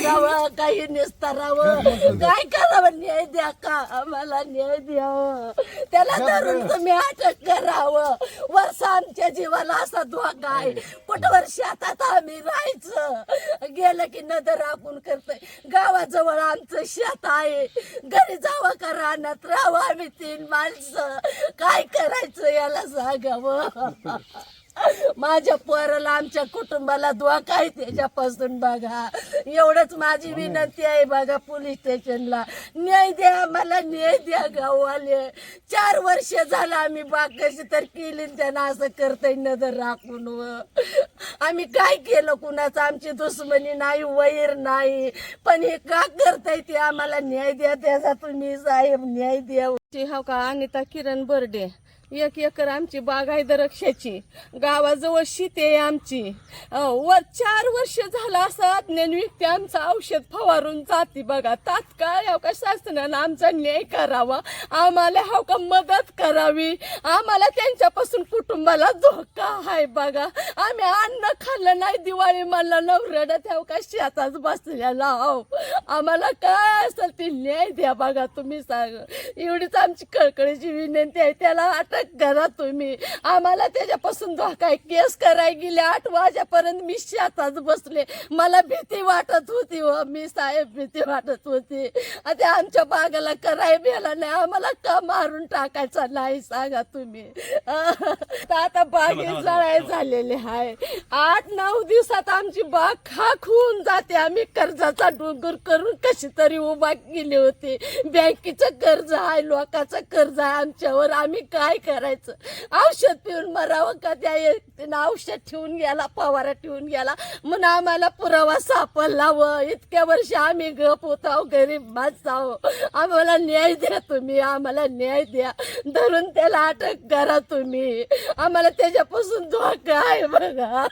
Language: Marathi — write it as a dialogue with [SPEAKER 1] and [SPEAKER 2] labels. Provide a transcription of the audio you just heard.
[SPEAKER 1] करावं काही निस्तारावं काय करावं? न्याय द्या का? आम्हाला न्याय द्यावं त्याला धरून तुम्ही अटक करावं. वर्ष आमच्या जीवाला असा धोका आहे. कुठवर शेतात आम्ही राहायचं? गेलं की नदर राखून करतोय. गावाजवळ आमचं शेत आहे. घरी जावं का रानात? राहावं आम्ही तीन माणसं. काय करायचं याला सांगावं? माझ्या पोराला आमच्या कुटुंबाला धोका आहे त्याच्यापासून बघा. एवढंच माझी विनंती आहे बघा पोलीस स्टेशनला. न्याय द्या मला न्याय द्या गाववाले. चार वर्ष झालं आम्ही बाग कशी तर केली न त्यांना असं करतय नजर राखून व. आम्ही काय केलं कुणाचं? आमची दुश्मनी नाही वैर नाही. पण हे का करताय ते आम्हाला न्याय द्या त्याचा तुम्ही साहेब न्याय द्या. हो का? अनिता किरण बर्डे. एक एकर आमची बाग आहे द्राक्षाची. गावाजवळ शेती आहे आमची. वर चार वर्ष झालं असं अज्ञान व्यक्ती आमचं औषध फवारून जाते बघा. तात्काळ हो का शासनानं आमचा न्याय करावा. आम्हाला हो का मदत करावी. आम्हाला त्यांच्यापासून कुटुंबाला धोका आहे बघा. आम्ही अन्न खाल्लं नाही दिवाळी मला नवरडत हो का शेताच बसलेला हो आम्हाला काय असेल ते न्याय द्या बघा तुम्ही सांग. एवढीच आमची कळकळीची विनंती आहे. त्याला आता अटक करा तुम्ही. आम्हाला त्याच्यापासून धोका केस करायला गेले आठ वाजेपर्यंत मी शेतात बसले. मला भीती वाटत होती व मी साहेब भीती वाटत होती. आता आमच्या बागाला कराय भेला नाही. आम्हाला का मारून टाकायचा नाही सांगा तुम्ही. आता बागे जळाय झालेले आहे आठ नऊ दिवसात आमची बाग खाक होऊन जाते. आम्ही कर्जाचा डोंगर करून कशी तरी उभा केली होती. बँकेचं कर्ज आहे लोकांचं कर्ज आहे आमच्यावर. आम्ही काय करायचं. औषध पिऊन मरावं का त्या व्यक्तीनं? औषध ठेवून गेला फवारा ठेवून गेला. म्हणून आम्हाला पुरावा सापडला व इतक्या वर्ष आम्ही गप होतो गरीब माणसं. आहो आम्हाला न्याय द्या तुम्ही आम्हाला न्याय द्या. धरून त्याला अटक करा तुम्ही. आम्हाला त्याच्यापासून धोका आहे बघा.